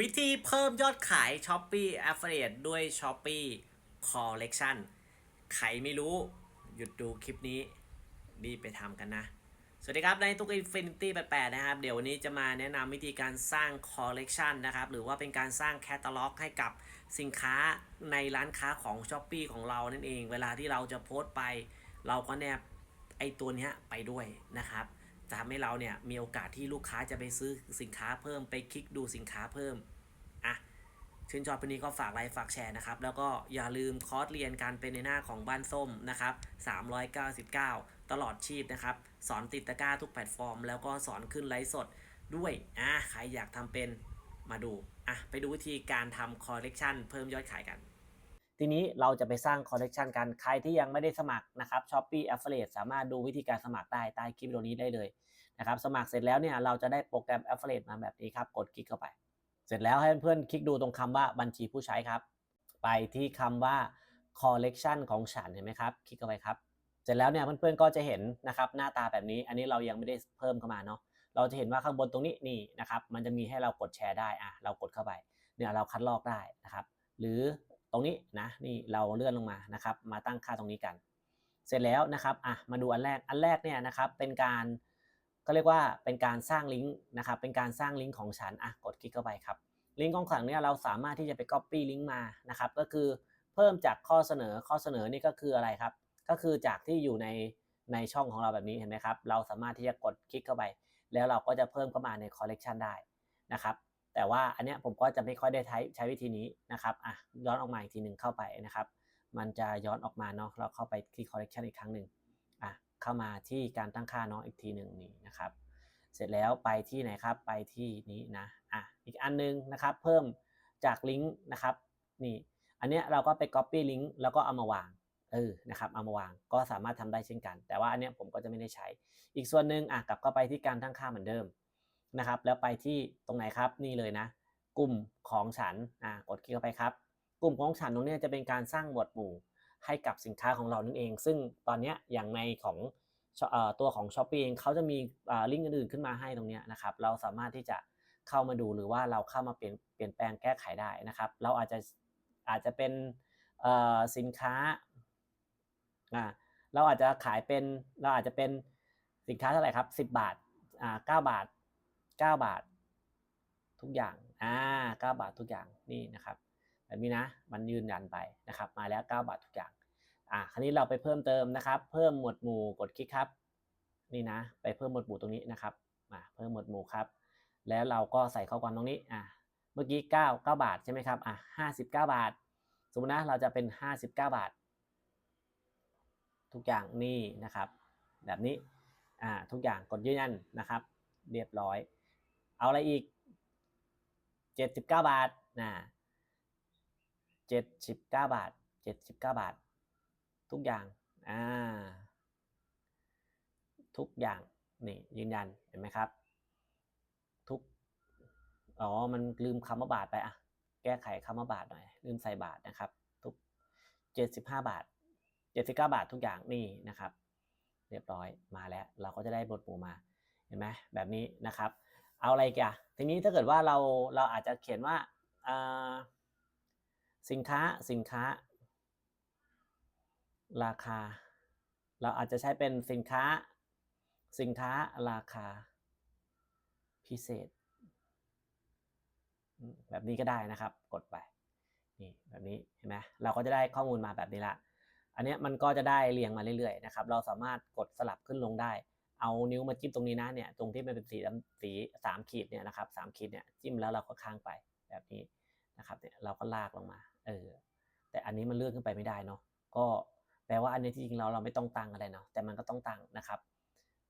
วิธีเพิ่มยอดขาย Shopee Affiliate ด้วย Shopee Collection ใครไม่รู้ หยุดดูคลิปนี้รีบไปทำกันนะ สวัสดีครับ ในตุ๊ก Infinity 88 นะครับ เดี๋ยววันนี้จะมาแนะนำวิธีการสร้าง Collection นะครับ หรือว่าเป็นการสร้างแคตตาล็อกให้กับสินค้าในร้านค้าของ Shopee ของเรานั่นเอง เวลาที่เราจะโพสต์ไป เราก็แนบไอตัวนี้ไปด้วยนะครับ จะทำให้เราเนี่ยมีโอกาสที่ลูกค้าจะไปซื้อสินค้าเพิ่มไปคลิกดูสินค้าเพิ่มอะชื่นชอบวันนี้ก็ฝากไลค์ฝากแชร์นะครับ แล้วก็อย่าลืมคอร์สเรียนการเป็นในหน้าของบ้านส้มนะครับ 399 ตลอดชีพนะครับ สอนติดตะกร้าทุกแพลตฟอร์ม แล้วก็สอนขึ้นไลฟ์สดด้วยอะใครอยากทำเป็นมาดูอะไปดูวิธีการทำคอลเลกชันเพิ่มยอดขายกัน ทีนี้เราจะไปสร้างคอลเลกชันกันใครที่ยังไม่ได้สมัครนะครับ Shopee Affiliate สามารถดูวิธีการสมัครได้ใต้คลิปวิดีโอนี้ได้เลยนะครับสมัครเสร็จแล้วเนี่ยเราจะได้โปรแกรม Affiliate มาแบบนี้ครับ กดคลิกเข้าไป เสร็จแล้วให้เพื่อนๆคลิกดูตรงคำว่าบัญชีผู้ใช้ครับ ไปที่คำว่า collection ของฉันเห็นไหมครับ คลิกเข้าไปครับเสร็จแล้วเนี่ยเพื่อนๆก็จะเห็นนะครับหน้าตาแบบนี้ อันนี้เรายังไม่ได้เพิ่มเข้ามาเนาะเราจะเห็นว่าข้างบนตรงนี้นี่นะครับมันจะมีให้เรากดแชร์ได้อะเรากดเข้าไปเนี่ยเราคัดลอกได้นะครับ หรือ ตรงนี้นะนี่เราเลื่อนลงมานะครับมาตั้งค่าตรงนี้กัน เสร็จแล้วนะครับอะมาดูอันแรกอันแรกเนี่ยนะครับเป็นการก็เรียกว่าเป็นการสร้างลิงก์นะครับเป็นการสร้างลิงก์ของฉันอะกดคลิกเข้าไปครับลิงก์ของฉันเนี่ยเราสามารถที่จะไป Copy ลิงก์มานะครับก็คือเพิ่มจากข้อเสนอข้อเสนอนี่ก็คืออะไรครับ ก็คือจากที่อยู่ในในช่องของเราแบบนี้เห็นไหมครับ เราสามารถที่จะกดคลิกเข้าไป แล้วเราก็จะเพิ่มเข้ามาใน Collection ได้นะครับ แต่ว่าอันเนี้ยผมก็จะไม่ค่อยได้ใช้ใช้วิธีนี้นะครับอะย้อนออกมาอีกทีหนึ่งเข้าไปนะครับ มันจะย้อนออกมาเนาะเราเข้าไปที่ Collection อีกครั้งหนึ่งอะเข้ามาที่การตั้งค่าเนาะอีกทีหนึ่งนี่นะครับ เสร็จแล้วไปที่ไหนครับไปที่นี้นะอะอีกอันนึงนะครับ เพิ่มจากลิงก์นะครับนี่อันเนี้ยเราก็ไป Copy ลิงก์แล้วก็เอามาวางเออนะครับเอามาวางก็สามารถทำได้เช่นกัน แต่ว่าอันเนี้ยผมก็จะไม่ได้ใช้ อีกส่วนหนึ่งอะกลับเข้าไปที่การตั้งค่าเหมือนเดิม นะครับ แล้วไปที่ตรงไหนครับนี่เลยนะ กลุ่มของฉันอะกดคลิกเข้าไปครับ กลุ่มของฉันตรงนี้จะเป็นการสร้างหมวดหมู่ให้กับสินค้าของเรานั่นเอง ซึ่งตอนนี้อย่างในของตัวของ s h อ p e e เองเขาจะมีลิงก์อื่นๆขึ้นมาให้ตรงนี้นะครับ เราสามารถที่จะเข้ามาดูหรือว่าเราเข้ามาเปลี่ยนเปลี่ยนแปลงแก้ไขได้นะครับ เราอาจจะอาจจะเป็นสินค้าเราอาจจะขายเป็นเราอาจจะเป็นสินค้าเท่าไหร่ครับ 10 บาทอ่าเก้าบาท 9 บาท ทุกอย่างอ่าเก้าบาททุกอย่างนี่นะครับแบบนี้นะมันยืนยันไปนะครับ มาแล้ว 9 บาททุกอย่างอะคราวนี้เราไปเพิ่มเติมนะครับ เพิ่มหมวดหมู่กดคลิกครับ นี่นะ ไปเพิ่มหมวดหมู่ตรงนี้นะครับมาเพิ่มหมวดหมู่ครับ แล้วเราก็ใส่ข้อความตรงนี้อะเมื่อกี้ 9 9 บาทใช่ไหมครับอะ59 บาท สมมตินะเราจะเป็น 59 บาท ทุกอย่างนี่นะครับ แบบนี้อ่าทุกอย่างกดยืนยันนะครับ เรียบร้อย เอาอะไรอีก 79 บาทนะ79 บาท 79 บาท ทุกอย่างอ่าทุกอย่างนี่ยืนยันเห็นไหมครับ ทุกอ๋อมันลืมคำว่าบาทไปอะแก้ไขคำว่าบาทหน่อยลืมใส่บาทนะครับ ทุก 75 บาท 79 บาททุกอย่างนี่นะครับ เรียบร้อยมาแล้ว เราก็จะได้บทหมู่มาเห็นไหมแบบนี้นะครับ เอาอะไรกันทีนี้ถ้าเกิดว่าเราเราอาจจะเขียนว่าอ่าสินค้าสินค้า ราคา เราอาจจะใช้เป็นสินค้า สินค้าราคา พิเศษ แบบนี้ก็ได้นะครับ กดไปนี่แบบนี้เห็นไหมเราก็จะได้ข้อมูลมาแบบนี้ละอันนี้มันก็จะได้เรียงมาเรื่อยๆนะครับ เราสามารถกดสลับขึ้นลงได้ เอานิ้วมาจิ้มตรงนี้นะเนี่ยตรงที่มันเป็นสีสีสามขีดเนี่ยนะครับสามขีดเนี่ยจิ้มแล้วเราก็ค้างไปแบบนี้นะครับเนี่ยเราก็ลากลงมาเออแต่อันนี้มันเลื่อนขึ้นไปไม่ได้เนาะก็แปลว่าอันนี้ที่จริงเราเราไม่ต้องตั้งอะไรเนาะแต่มันก็ต้องตั้งนะครับ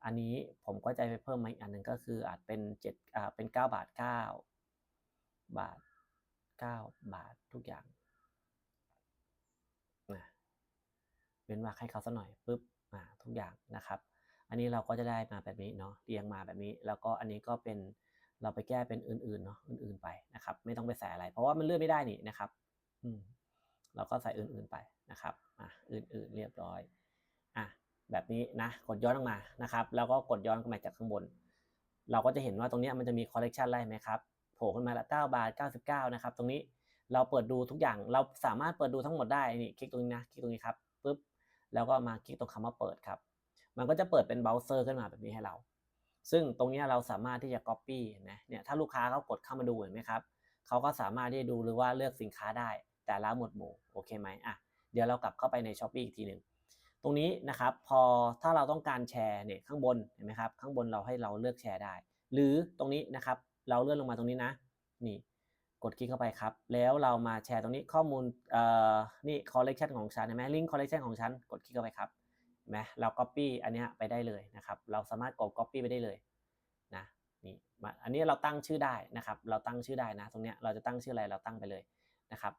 อันนี้ผมก็จะไปเพิ่มมาอีกอันหนึ่งก็คืออาจเป็นเจ็ดอ่าเป็นเก้าบาทเก้าบาทเก้าบาททุกอย่างนะเว้นวรรคให้เขาสักหน่อยปุ๊บอ่าทุกอย่างนะครับ อันนี้เราก็จะได้มาแบบนี้เนาะเรียงมาแบบนี้ แล้วก็อันนี้ก็เป็นเราไปแก้เป็นอื่นๆเนาะอื่นๆไปนะครับ ไม่ต้องไปใส่อะไร เพราะว่ามันเลื่อนไม่ได้นี่นะครับ อืมเราก็ใส่อื่นๆไปนะครับอะอื่นๆเรียบร้อยอะแบบนี้นะกดย้อนลงมานะครับ แล้วก็กดย้อนขึ้นมาจากข้างบน เราก็จะเห็นว่าตรงนี้มันจะมีคอลเลกชันไล่ไหมครับโผล่ขึ้นมาละ9บาท99 นะครับ ตรงนี้เราเปิดดูทุกอย่างเราสามารถเปิดดูทั้งหมดได้นี่คลิกตรงนี้นะคลิกตรงนี้ครับปุ๊บแล้วก็มาคลิกตรงคำว่าเปิดครับ มันก็จะเปิดเป็นเบราว์เซอร์ขึ้นมาแบบนี้ให้เรา ซึ่งตรงนี้เราสามารถที่จะ Copy นไหมเนี่ยถ้าลูกค้าเขากดเข้ามาดูเห็นไหมครับเขาก็สามารถที่จะดูหรือว่าเลือกสินค้าได้ แต่ละหมวดหมู่โอเคไหมอะเดี๋ยวเรากลับเข้าไปใน s h อ p e e อีกทีหนึ่งตรงนี้นะครับพอถ้าเราต้องการแชร์เนี่ยข้างบนเห็นไหมครับข้างบนเราให้เราเลือกแชร์ได้ หรือตรงนี้นะครับเราเลื่อนลงมาตรงนี้นะนี่กดคลิกเข้าไปครับ แล้วเรามาแชร์ตรงนี้ข้อมูลเอ่อนี่คอลเลกชันของฉันเห็นไหมลิงก์คอลเลกชันของฉันกดคลิกเข้าไปครับ ไหมเรา Copy อันนี้ไปได้เลยนะครับ เราสามารถกด Copy ไปได้เลยนะนี่มาอันนี้เราตั้งชื่อได้นะครับ เราตั้งชื่อได้นะตรงเนี้ยเราจะตั้งชื่ออะไรเราตั้งไปเลยนะครับ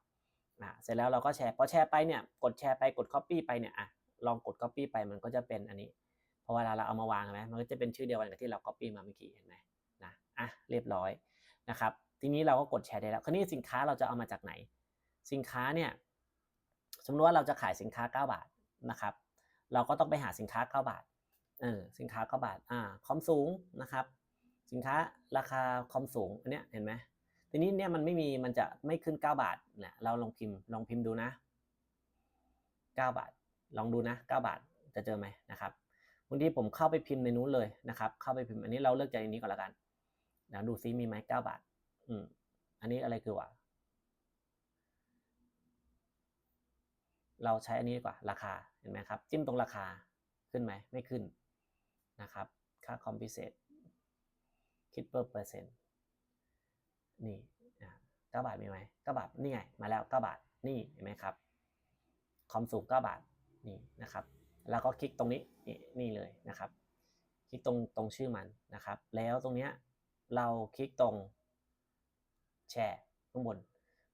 อ่าเสร็จแล้วเราก็แชร์พอแชร์ไปเนี่ยกดแชร์ไปกด Copy ไปเนี่ยอะลองกด Copy ไปมันก็จะเป็นอันนี้พอเวลาเราเอามาวางไหมมันก็จะเป็นชื่อเดียวกันกับที่เรา Copy มาเมื่อกี้เห็นไหมนะอะเรียบร้อยนะครับทีนี้เราก็กดแชร์ได้แล้ว คราวนี้สินค้าเราจะเอามาจากไหน สินค้าเนี่ยสมมติว่าเราจะขายสินค้า 9 บาทนะครับ เราก็ต้องไปหาสินค้า 9 บาทเออสินค้า 9 บาทอ่าคอมสูงนะครับ สินค้าราคาคอมสูงอันเนี้ยเห็นไหมทีนี้เนี่ยมันไม่มีมันจะไม่ขึ้น 9 บาทเนี่ยเราลองพิมพ์ลองพิมพ์ดูนะ 9 บาท ลองดูนะ 9 บาทจะเจอไหมนะครับบางทีผมเข้าไปพิมพ์ในนู้นเลยนะครับ เข้าไปพิมพ์อันนี้เราเลือกจากอันนี้ก่อนละกันเดี๋ยวดูซิมีไหม9บาทอืมอันนี้อะไรคือว่า เราใช้อันนี้ดีกว่าราคาเห็นไหมครับ จิ้มตรงราคาขึ้นไหมไม่ขึ้นนะครับ ค่าคอมพิเศษคิดเปอร์เปอร์เซ็นต์นี่เก้าบาทมีไหมเก้าบาทนี่ไงมาแล้วเก้าบาทนี่เห็นไหมครับคอมสูงเก้าบาทนี่นะครับ แล้วก็คลิกตรงนี้นี่นี่เลยนะครับ คลิกตรงตรงชื่อมันนะครับ แล้วตรงเนี้ยเราคลิกตรงแชร์ข้างบน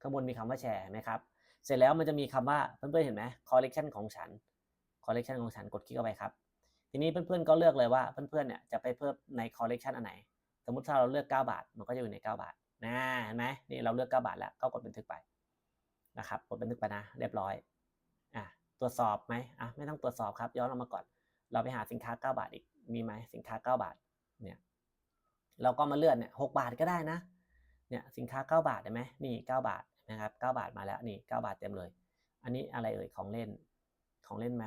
ข้างบนมีคำว่าแชร์ไหมครับ เสร็จแล้วมันจะมีคำว่าเพื่อนๆเห็นไหมคอลเลกชันของฉันคอลเลกชันของฉันกดคลิกเข้าไปครับ ทีนี้เพื่อนๆก็เลือกเลยว่าเพื่อนๆเนี่ยจะไปเพิ่มในคอลเลกชันอันไหน สมมติถ้าเราเลือก 9 บาท มันก็จะอยู่ใน 9 บาทนะเห็นไหมนี่เราเลือก 9 บาทแล้วก็กดบันทึกไปนะครับกดบันทึกไปนะเรียบร้อยอะตรวจสอบไหมอะไม่ต้องตรวจสอบครับ ย้อนเรามาก่อน เราไปหาสินค้า 9 บาทอีกมีไหมสินค้า 9 บาทเนี่ยเราก็มาเลือนเนี่ยหบาทก็ได้นะเนี่ยสินค้า 9 บาทเห็นไหมนี่ 9 บาท นะครับ9บาทมาแล้วนี่9บาทเต็มเลย อันนี้อะไรเอ่ยของเล่นของเล่นไหม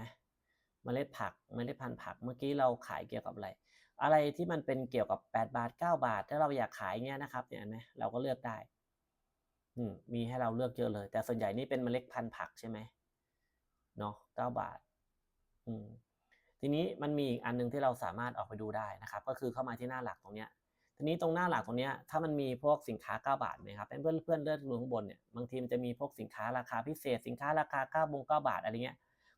เมล็ดผักเมล็ดพันธุ์ผักเมื่อกี้เราขายเกี่ยวกับอะไร อะไรที่มันเป็นเกี่ยวกับ 8 บาท 9 บาท ถ้าเราอยากขายเงี้ยนะครับเนี่ยเห็นไหมเราก็เลือกได้อืมมีให้เราเลือกเยอะเลย แต่ส่วนใหญ่นี่เป็นเมล็ดพันธุ์ผักใช่ไหมเนาะ9บาทอืมทีนี้มันมีอีกอันนึงที่เราสามารถออกไปดูได้นะครับ ก็คือเข้ามาที่หน้าหลักตรงเนี้ย ทีนี้ตรงหน้าหลักตรงนี้ถ้ามันมีพวกสินค้า 9 บาทนะครับเพื่อนเพื่อนเลือกดูข้างบนเนี่ยบางทีมันจะมีพวกสินค้าราคาพิเศษ สินค้าราคา9บง9บาทอะไรเงี้ย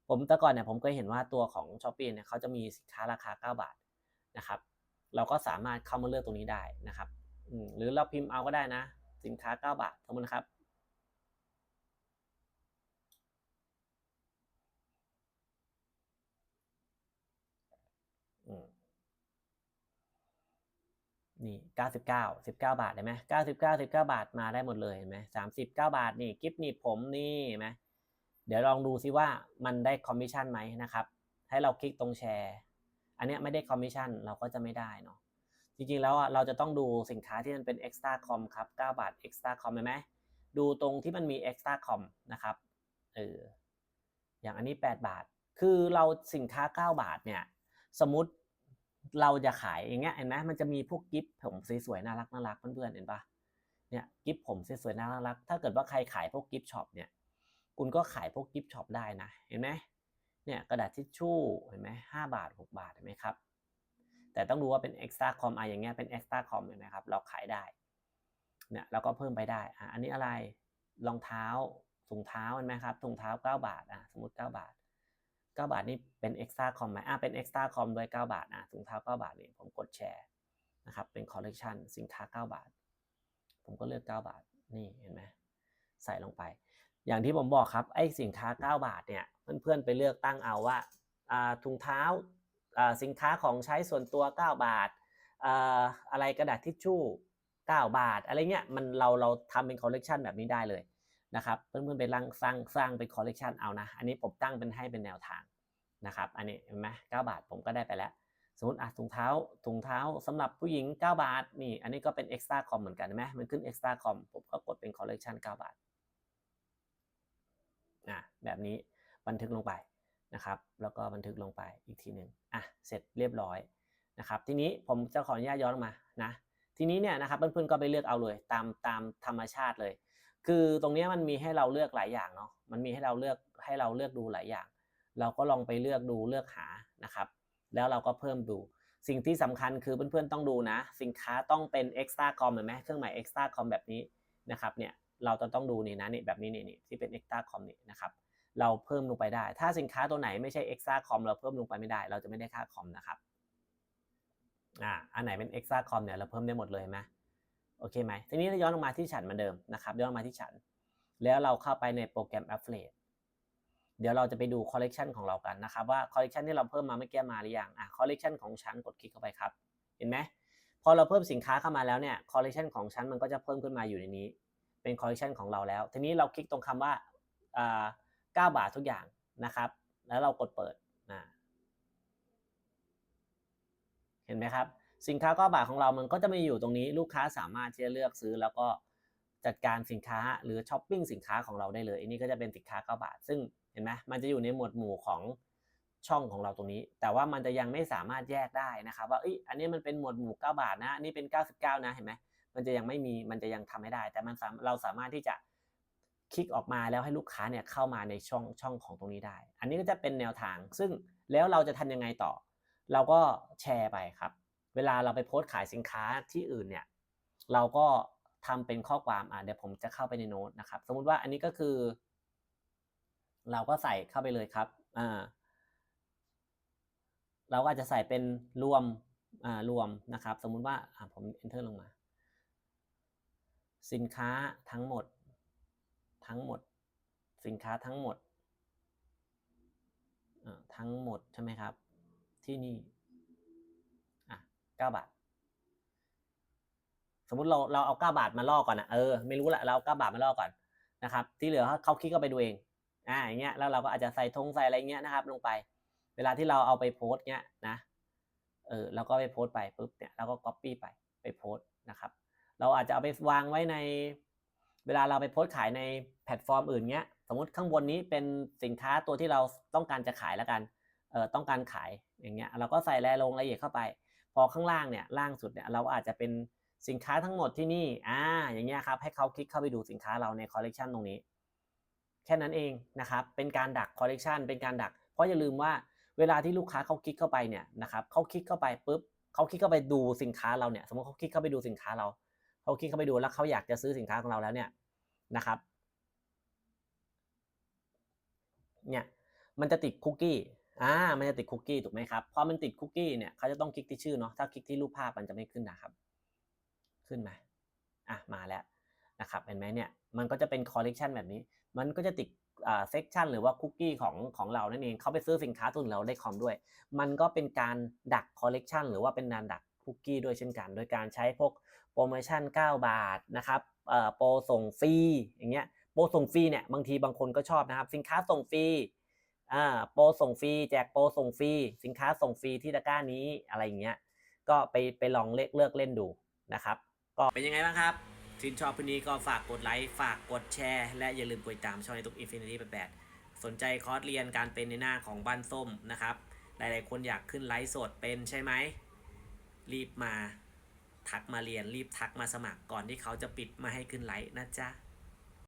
ผมแต่ก่อนเนี่ยผมเคยเห็นว่าตัวของช้อปปี้เนี่ยเขาจะมีสินค้าราคา 9 บาทนะครับ เราก็สามารถเข้ามาเลือกตรงนี้ได้นะครับหรือเราพิมพ์เอาก็ได้นะ สินค้า 9 บาทสมมตินะครับ อืม นี่99 19บาทเห็นไหม99 19บาทมาได้หมดเลยเห็นไหม39บาทนี่กิฟต์นี่ผมนี่เห็นไหมเดี๋ยวลองดูซิว่ามันได้คอมมิชชั่นไหมนะครับ ให้เราคลิกตรงแชร์ อันนี้ไม่ได้คอมมิชชั่นเราก็จะไม่ได้เนาะจริงๆแล้วอะเราจะต้องดูสินค้าที่มันเป็น extra com ครับ 9 บาท extra com เห็นไหมดูตรงที่มันมี extra com นะครับเอออย่างอันนี้ 8 บาท คือเราสินค้า 9 บาทเนี่ย สมมติ เราจะขายอย่างเงี้ยเห็นไหมมันจะมีพวกกิฟต์ผมสวยๆน่ารักน่ารักเพื่อนๆเห็นปะเนี่ยกิฟต์ผมสวยๆน่ารักถ้าเกิดว่าใครขายพวกกิฟต์ช็อปเนี่ยคุณก็ขายพวกกิฟต์ช็อปได้นะเห็นไหมเนี่ยกระดาษทิชชู่เห็นไหมห้าบาทหกบาทเห็นไหมครับ แต่ต้องดูว่าเป็น extra com อะอย่างเงี้ยเป็น extra com เห็นไหมครับเราขายได้เนี่ยเราก็เพิ่มไปได้อะอันนี้อะไรรองเท้าถุงเท้าเห็นไหมครับถุงเท้า 9 บาทอะสมมติ 9 บาท 9 บาทนี่เป็น extra com ไหมอะเป็น extra com ด้วย 9 บาทอะถุงเท้า 9 บาทนี่ผมกดแชร์นะครับเป็น collection สินค้า 9 บาท ผมก็เลือก 9 บาทนี่เห็นไหมใส่ลงไป อย่างที่ผมบอกครับไอ้สินค้า 9 บาทเนี่ยเพื่อนๆไปเลือกตั้งเอาว่าถุงเท้าสินค้าของใช้ส่วนตัว 9 บาทอะไรกระดาษทิชชู่ 9 บาท อะไรเงี้ยมันเราเราทำเป็นคอลเลกชันแบบนี้ได้เลย นะครับเพื่อนๆไปร้างสร้างสร้างเป็นคอลเลกชันเอานะอันนี้ผมตั้งเป็นให้เป็นแนวทางนะครับอันนี้เห็นไหม9บาทผมก็ได้ไปแล้ว สมมติอะถุงเท้าถุงเท้าสำหรับผู้หญิง 9 บาทนี่อันนี้ก็เป็น extra com เหมือนกันเห็นไหมมันขึ้น extra com ผมก็กดเป็น collection 9บาทอะแบบนี้บันทึกลงไปนะครับแล้วก็บันทึกลงไปอีกทีหนึ่งอะเสร็จเรียบร้อยนะครับทีนี้ผมจะขออนุญาตย้อนมานะทีนี้เนี่ยนะครับเพื่อนๆก็ไปเลือกเอาเลยตามตามธรรมชาติเลย คือตรงนี้มันมีให้เราเลือกหลายอย่างเนาะมันมีให้เราเลือกให้เราเลือกดูหลายอย่าง เราก็ลองไปเลือกดูเลือกหานะครับ แล้วเราก็เพิ่มดู สิ่งที่สำคัญคือเพื่อนๆต้องดูนะ สินค้าต้องเป็น extra com เห็นไหมเครื่องหมาย extra com แบบนี้นะครับเนี่ยเราจะต้องดูนี่นะนี่แบบนี้นี่นี่ที่เป็น extra com นี่นะครับเราเพิ่มลงไปได้ ถ้าสินค้าตัวไหนไม่ใช่ extra com เราเพิ่มลงไปไม่ได้ เราจะไม่ได้ค่าคอมนะครับอ่าอันไหนเป็น extra com เนี่ยเราเพิ่มได้หมดเลยเห็นไหม โอเคไหมทีนี้เราย้อนลงมาที่ฉันเหมือนเดิมนะครับย้อนมาที่ฉัน แล้วเราเข้าไปในโปรแกรม Affiliate เดี๋ยวเราจะไปดูคอลเลกชันของเรากันนะครับว่าคอลเลกชันที่เราเพิ่มมาเมื่อกี้มาหรือยังอะคอลเลกชันของฉันกดคลิกเข้าไปครับ เห็นไหมพอเราเพิ่มสินค้าเข้ามาแล้วเนี่ยคอลเลกชันของฉันมันก็จะเพิ่มขึ้นมาอยู่ในนี้ เป็นคอลเลกชันของเราแล้ว ทีนี้เราคลิกตรงคำว่าอ่า9บาททุกอย่างนะครับ แล้วเรากดเปิดนะเห็นไหมครับ สินค้า9บาทของเรามันก็จะมาอยู่ตรงนี้ลูกค้าสามารถที่จะเลือกซื้อ แล้วก็จัดการสินค้าหรือช้อปปิ้งสินค้าของเราได้เลยอันนี้ก็จะเป็นสินค้า9บาท ซึ่งเห็นไหมมันจะอยู่ในหมวดหมู่ของช่องของเราตรงนี้ แต่ว่ามันจะยังไม่สามารถแยกได้นะครับว่าอ,อันนี้มันเป็นหมวดหมู่ 9 บาทนะอันนี้เป็น 99 นะเห็นไหมมันจะยังไม่มีมันจะยังทำไม่ได้ แต่มันเราสามารถที่จะคลิกออกมาแล้วให้ลูกค้าเนี่ยเข้ามาในช่องช่องของตรงนี้ได้ อันนี้ก็จะเป็นแนวทาง ซึ่งแล้วเราจะทำยังไงต่อ เราก็แชร์ไปครับ เวลาเราไปโพสต์ขายสินค้าที่อื่นเนี่ยเราก็ทำเป็นข้อความอ่าเดี๋ยวผมจะเข้าไปในโน้ตนะครับ สมมุติว่าอันนี้ก็คือ เราก็ใส่เข้าไปเลยครับอ่าเราก็จะใส่เป็นรวมอ่ารวมนะครับ สมมุติว่าอ่าผม enter ลงมา สินค้าทั้งหมด ทั้งหมด สินค้าทั้งหมดอ่าทั้งหมดใช่ไหมครับ ที่นี่ อะ9บาท สมมติเราเราเอา9บาทมาล่อก่อนนะเออไม่รู้แหละเราเอา9บาทมาล่อก่อนนะครับ ที่เหลือเขาคลิกเข้าไปดูเองอ่าอย่างเงี้ยแล้วเราก็อาจจะใส่ธงใส่อะไรเงี้ยนะครับ ลงไป เวลาที่เราเอาไปโพสเนี้ยนะเออเราก็ไปโพสไปปุ๊บเนี่ยเราก็ก๊อปปี้ไปไปโพสนะครับ เราอาจจะเอาไปวางไว้ในเวลาเราไปโพสขายในแพลตฟอร์มอื่นเงี้ย สมมติข้างบนนี้เป็นสินค้าตัวที่เราต้องการจะขายแล้วกัน เออต้องการขายอย่างเงี้ย เราก็ใส่รายลงรายละเอียดเข้าไป พอข้างล่างเนี่ยล่างสุดเนี่ยเราอาจจะเป็นสินค้าทั้งหมดที่นี่อ่าอย่างเงี้ยครับให้เขาคลิกเข้าไปดูสินค้าเราในคอลเลกชันตรงนี้ แค่นั้นเองนะครับเป็นการดักคอลเลกชันเป็นการดัก เพราะอย่าลืมว่าเวลาที่ลูกค้าเขาคลิกเข้าไปเนี่ยนะครับเขาคลิกเข้าไปปุ๊บเขาคลิกเข้าไปดูสินค้าเราเนี่ยสมมติเขาคลิกเข้าไปดูสินค้าเราเขาคลิกเข้าไปดูแล้วเขาอยากจะซื้อสินค้าของเราแล้วเนี่ยนะครับเนี่ยมันจะติดคุกกี้ อ่ามันจะติดคุกกี้ถูกไหมครับพอมันติดคุกกี้เนี่ยเขาจะต้องคลิกที่ชื่อเนาะถ้าคลิกที่รูปภาพมันจะไม่ขึ้นนะครับ ขึ้นไหมอะมาแล้วนะครับเห็นไหมเนี่ยมันก็จะเป็นคอลเลกชันแบบนี้ มันก็จะติดอ่าเซกชันหรือว่าคุกกี้ของของเรานั่นเองเขาไปซื้อสินค้าตัวอื่นเราได้คอมด้วย มันก็เป็นการดักคอลเลกชันหรือว่าเป็นการดักคุกกี้ด้วยเช่นกัน โดยการใช้พวกโปรโมชั่น 9 บาทนะครับเอ่อโปรส่งฟรีอย่างเงี้ยโปรส่งฟรีเนี่ยบางทีบางคนก็ชอบนะครับ สินค้าส่งฟรี อ่าโปรส่งฟรีแจกโปรส่งฟรีสินค้าส่งฟรีที่ตะกร้านี้อะไรอย่างเงี้ยก็ไปไปลองเลือกเลือกเล่นดูนะครับ ก็เป็นยังไงบ้างครับชื่นชอบคลินี้ก็ฝากกดไลค์ฝากกดแชร์ และอย่าลืมกดติดตามช่องในทุก Infinity 88สนใจคอร์สเรียนการเป็นในหน้าของบ้านส้มนะครับ หลายๆ คนอยากขึ้นไลฟ์สดเป็นใช่ไหม รีบมาทักมาเรียนรีบทักมาสมัครก่อนที่เขาจะปิดมาให้ขึ้นไลฟ์นะจ๊ะ